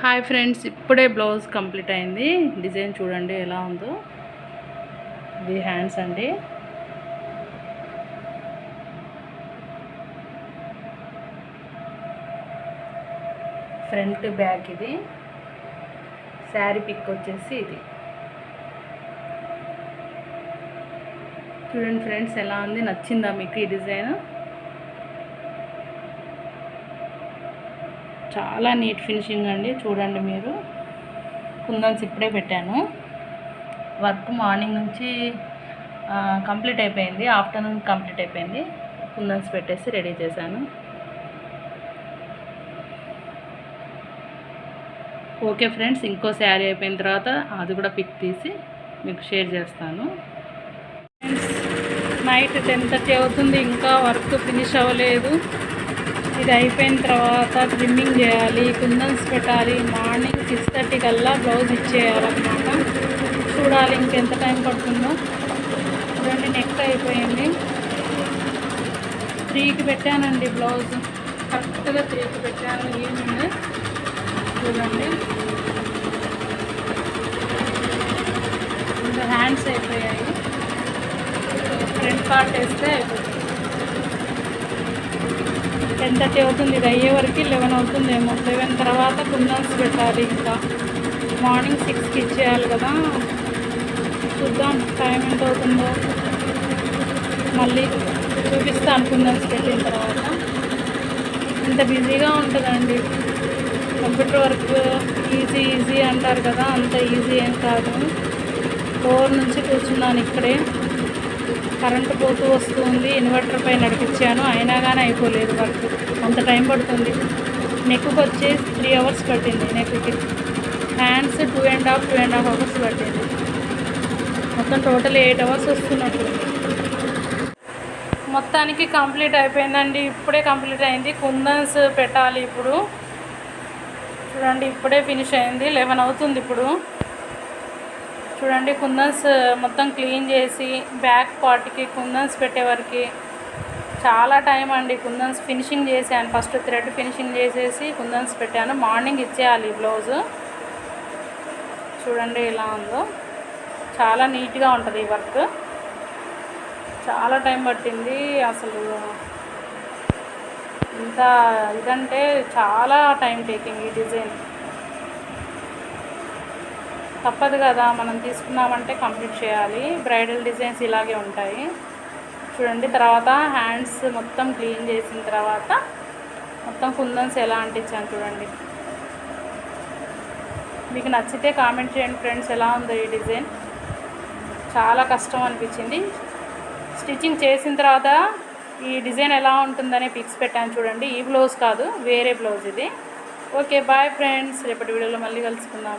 Hi friends ఇప్పుడే blouse complete అయింది. Design చూడండి ఎలా ఉందో. ఇది హ్యాండ్స్ అండి. ఫ్రంట్ బ్యాక్ ఇది. శారీ పిక్ వచ్చేసి ఇది. చూడండి ఫ్రెండ్స్ ఎలా ఉంది? నచ్చిందా మీకు ఈ డిజైన్ చాలా నీట్ ఫినిషింగ్ అండి చూడండి మీరు. కుందన్స్ ఇప్పుడే పెట్టాను. వర్క్ మార్నింగ్ నుంచి కంప్లీట్ అయిపోయింది ఆఫ్టర్నూన్ కంప్లీట్ అయిపోయింది. కుందన్స్ పెట్టేసి రెడీ చేశాను. ఓకే ఫ్రెండ్స్ ఇంకో శారీ అయిపోయిన తర్వాత అది కూడా పిక్ తీసి మీకు షేర్ చేస్తాను. నైట్ టెన్ థర్టీ అవుతుంది ఇంకా వర్క్ ఫినిష్ అవ్వలేదు. ఇది అయిపోయిన తర్వాత ట్రిమ్మింగ్ చేయాలి కుందన్స్ పెట్టాలి. మార్నింగ్ సిక్స్ థర్టీ కల్లా బ్లౌజ్ ఇచ్చేయాలన్నమాట. చూడాలి ఇంకెంత టైం పడుతుందో. చూడండి నెక్ అయిపోయింది. త్రీకి పెట్టానండి బ్లౌజ్ కరెక్ట్గా త్రీకి పెట్టాను ఈవినింగ్. చూడండి. ఇంకా హ్యాండ్స్ అయిపోయాయి. ఫ్రంట్ పార్ట్ వేస్తే అయిపోతుంది. టెన్ థర్టీ అవుతుంది ఇది అయ్యే వరకు లెవెన్ అవుతుందేమో. లెవెన్ తర్వాత కుందన్స్ పెట్టాలి ఇంకా. మార్నింగ్ సిక్స్కి ఇచ్చేయాలి కదా. చూద్దాం టైం ఎంత అవుతుందో. మళ్ళీ చూపిస్తాను కుందన్స్ పెట్టిన తర్వాత. ఇంత బిజీగా ఉంటుందండి. కంప్యూటర్ వర్క్ ఈజీ ఈజీ అంటారు కదా. అంత ఈజీ ఏం కాదు. ఫోర్ నుంచి కూర్చున్నాను ఇక్కడే. కరెంటు పోతూ వస్తుంది ఇన్వర్టర్ పై నడిపించాను అయినా కానీ అయిపోలేదు వర్క్. అంత టైం పడుతుంది. నెక్కు వచ్చేసి త్రీ అవర్స్ పట్టింది నెక్కి hands two and half two and half hours పట్టింది. మొత్తం టోటల్ ఎయిట్ అవర్స్ వస్తున్నట్టు. మొత్తానికి కంప్లీట్ అయిపోయిందండి. ఇప్పుడే కంప్లీట్ అయింది. కుందన్స్ పెట్టాలి ఇప్పుడు. చూడండి ఇప్పుడే ఫినిష్ అయింది. లెవెన్ అవుతుంది ఇప్పుడు. చూడండి కుందన్స్ మొత్తం క్లీన్ చేసి బ్యాక్ పార్ట్కి కుందన్స్ పెట్టేవరకు చాలా టైం అండి కుందన్స్ ఫినిషింగ్ చేశాను. ఫస్ట్ థ్రెడ్ ఫినిషింగ్ చేసేసి కుందన్స్ పెట్టాను. మార్నింగ్ ఇచ్చేయాలి బ్లౌజు. చూడండి ఎలా ఉందో. చాలా నీట్గా ఉంటుంది ఈ వర్క్. చాలా టైం పట్టింది అసలు. ఇంత ఇదంటే చాలా టైం టేకింగ్ ఈ డిజైన్. తప్పదు కదా మనం తీసుకున్నామంటే కంప్లీట్ చేయాలి. బ్రైడల్ డిజైన్స్ ఇలాగే ఉంటాయి. చూడండి తర్వాత హ్యాండ్స్ మొత్తం క్లీన్ చేసిన తర్వాత మొత్తం కుందన్స్ ఎలా అంటించాను చూడండి. మీకు నచ్చితే కామెంట్ చేయండి ఫ్రెండ్స్ ఎలా ఉందో ఈ డిజైన్. చాలా కష్టం అనిపించింది. స్టిచ్చింగ్ చేసిన తర్వాత ఈ డిజైన్ ఎలా ఉంటుందనే పిక్స్ పెట్టాను చూడండి. ఈ బ్లౌజ్ కాదు వేరే బ్లౌజ్ ఇది. Okay bye friends. రేపటి వీడియోలో మళ్ళీ కలుసుకుందాం.